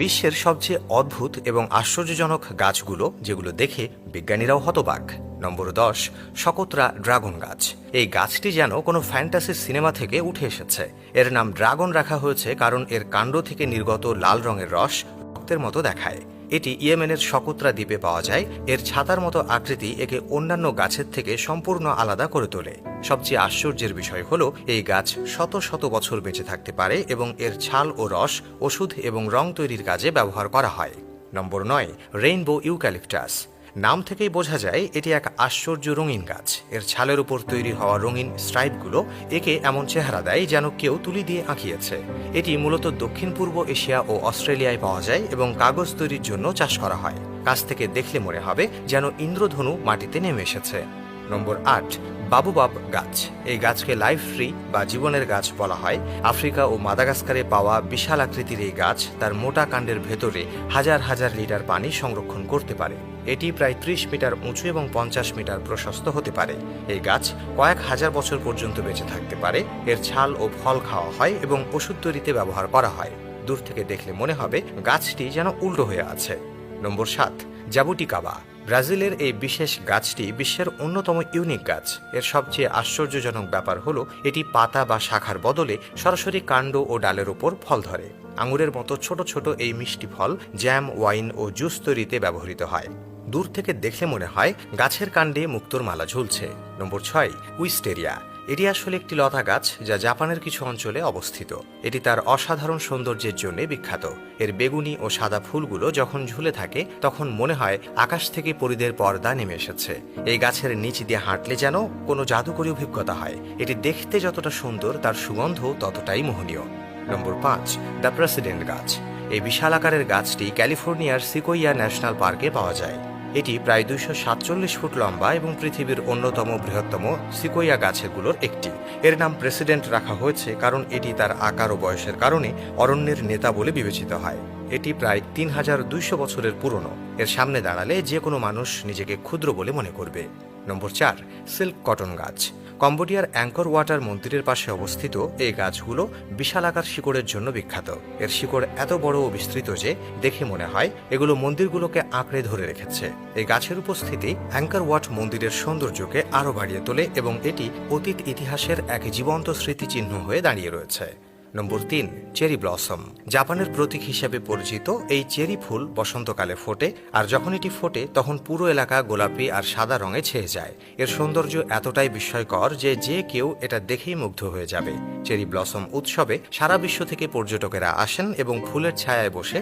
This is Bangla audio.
বিশ্বের সবচেয়ে অদ্ভুত এবং আশ্চর্যজনক গাছগুলো, যেগুলো দেখে বিজ্ঞানীরাও হতবাক। নম্বর দশ, শকতরা ড্রাগন গাছ। এই গাছটি যেন কোনো ফ্যান্টাসি সিনেমা থেকে উঠে এসেছে। এর নাম ড্রাগন রাখা হয়েছে কারণ এর কাণ্ড থেকে নির্গত লাল রঙের রস রক্তের মতো দেখায়। এটি ইয়েমেনের শকুত্রা দ্বীপে পাওয়া যায়। এর ছাতার মতো আকৃতি একে অন্যান্য গাছের থেকে সম্পূর্ণ আলাদা করে তোলে। সবচেয়ে আশ্চর্যের বিষয় হল, এই গাছ শত শত বছর বেঁচে থাকতে পারে এবং এর ছাল ও রস, ওষুধ এবং রং তৈরির কাজে ব্যবহার করা হয়। নম্বর নয়, রেইনবো ইউক্যালিপটাস। নাম থেকেই বোঝা যায়, এটি এক আশ্চর্য রঙিন গাছ। এর ছালের উপর তৈরি হওয়া রঙিন স্ট্রাইপগুলো একে এমন চেহারা দেয় যেন কেউ তুলি দিয়ে আঁকিয়েছে। এটি মূলত দক্ষিণ পূর্ব এশিয়া ও অস্ট্রেলিয়ায় পাওয়া যায় এবং কাগজ তৈরির জন্য চাষ করা হয়। কাছ থেকে দেখলে মনে হবে যেন ইন্দ্রধনু মাটিতে নেমে এসেছে। নম্বর আট বাবুবাব গাছ। এই গাছকে লাইফ ট্রি বা জীবনের গাছ বলা হয়। আফ্রিকা ও মাদাগাস্কারে পাওয়া বিশাল আকৃতির এই গাছ তার মোটা কাণ্ডের ভেতরে হাজার হাজার লিটার পানি সংরক্ষণ করতে পারে। এটি প্রায় ত্রিশ মিটার উঁচু এবং পঞ্চাশ মিটার প্রশস্ত হতে পারে। এই গাছ কয়েক হাজার বছর পর্যন্ত বেঁচে থাকতে পারে। এর ছাল ও ফল খাওয়া হয় এবং ওষুধ তৈরিতে ব্যবহার করা হয়। দূর থেকে দেখলে মনে হবে গাছটি যেন উল্টো হয়ে আছে। নম্বর সাত, জাবুটিকাবা। ব্রাজিলের এই বিশেষ গাছটি বিশ্বের অন্যতম ইউনিক গাছ। এর সবচেয়ে আশ্চর্যজনক ব্যাপার হলো, এটি পাতা বা শাখার বদলে সরাসরি কাণ্ড ও ডালের ওপর ফল ধরে। আঙুরের মতো ছোট ছোট এই মিষ্টি ফল জ্যাম, ওয়াইন ও জুস তৈরিতে ব্যবহৃত হয়। দূর থেকে দেখলে মনে হয়, গাছের কাণ্ডে মুক্তোর মালা ঝুলছে। নম্বর ছয়, উইস্টেরিয়া। এটি আসলে একটি লতা গাছ যা জাপানের কিছু অঞ্চলে অবস্থিত। এটি তার অসাধারণ সৌন্দর্যের জন্য বিখ্যাত। এর বেগুনি ও সাদা ফুলগুলো যখন ঝুলে থাকে, তখন মনে হয় আকাশ থেকে পরিদের পর্দা নেমে এসেছে। এই গাছের নিচ দিয়ে হাঁটলে যেন কোনো জাদুকরী অভিজ্ঞতা হয়। এটি দেখতে যতটা সুন্দর, তার সুগন্ধ ততটাই মোহনীয়। নম্বর পাঁচ, দ্য প্রেসিডেন্ট গাছ। এই বিশাল আকারের গাছটি ক্যালিফোর্নিয়ার সিকোইয়া ন্যাশনাল পার্কে পাওয়া যায়। এটি প্রায় দুইশো সাতচল্লিশ ফুট লম্বা এবং পৃথিবীর অন্যতম বৃহত্তম সিকোয়া গাছেরগুলোর একটি। এর নাম প্রেসিডেন্ট রাখা হয়েছে কারণ এটি তার আকার ও বয়সের কারণে অরণ্যের নেতা বলে বিবেচিত হয়। এটি প্রায় তিন হাজার দুইশো বছরের পুরনো। এর সামনে দাঁড়ালে যে কোনো মানুষ নিজেকে ক্ষুদ্র বলে মনে করবে। নম্বর চার, সিল্ক কটন গাছ। কম্বোডিয়ার অ্যাঙ্কর ওয়াটার মন্দিরের পাশে অবস্থিত এই গাছগুলো বিশালাকার শিকড়ের জন্য বিখ্যাত। এর শিকড় এত বড় ও বিস্তৃত যে, দেখে মনে হয় এগুলো মন্দিরগুলোকে আঁকড়ে ধরে রেখেছে। এই গাছের উপস্থিতি অ্যাঙ্কর ওয়াট মন্দিরের সৌন্দর্যকে আরও বাড়িয়ে তোলে এবং এটি অতীত ইতিহাসের এক জীবন্ত স্মৃতিচিহ্ন হয়ে দাঁড়িয়ে রয়েছে। নম্বর তিন, চেরি ব্লসম। জাপানের প্রতীক হিসেবে পরিচিত এই চেরি ফুল বসন্তকালে ফোটে, আর যখন এটি ফোটে, তখন পুরো এলাকা গোলাপি আর সাদা রঙে ছেয়ে যায়। এর সৌন্দর্য এতটাই বিস্ময়কর যে যে কেউ এটা দেখেই মুগ্ধ হয়ে যাবে। চেরি ব্লসম উৎসবে সারা বিশ্ব থেকে পর্যটকেরা আসেন এবং ফুলের ছায়ায় বসে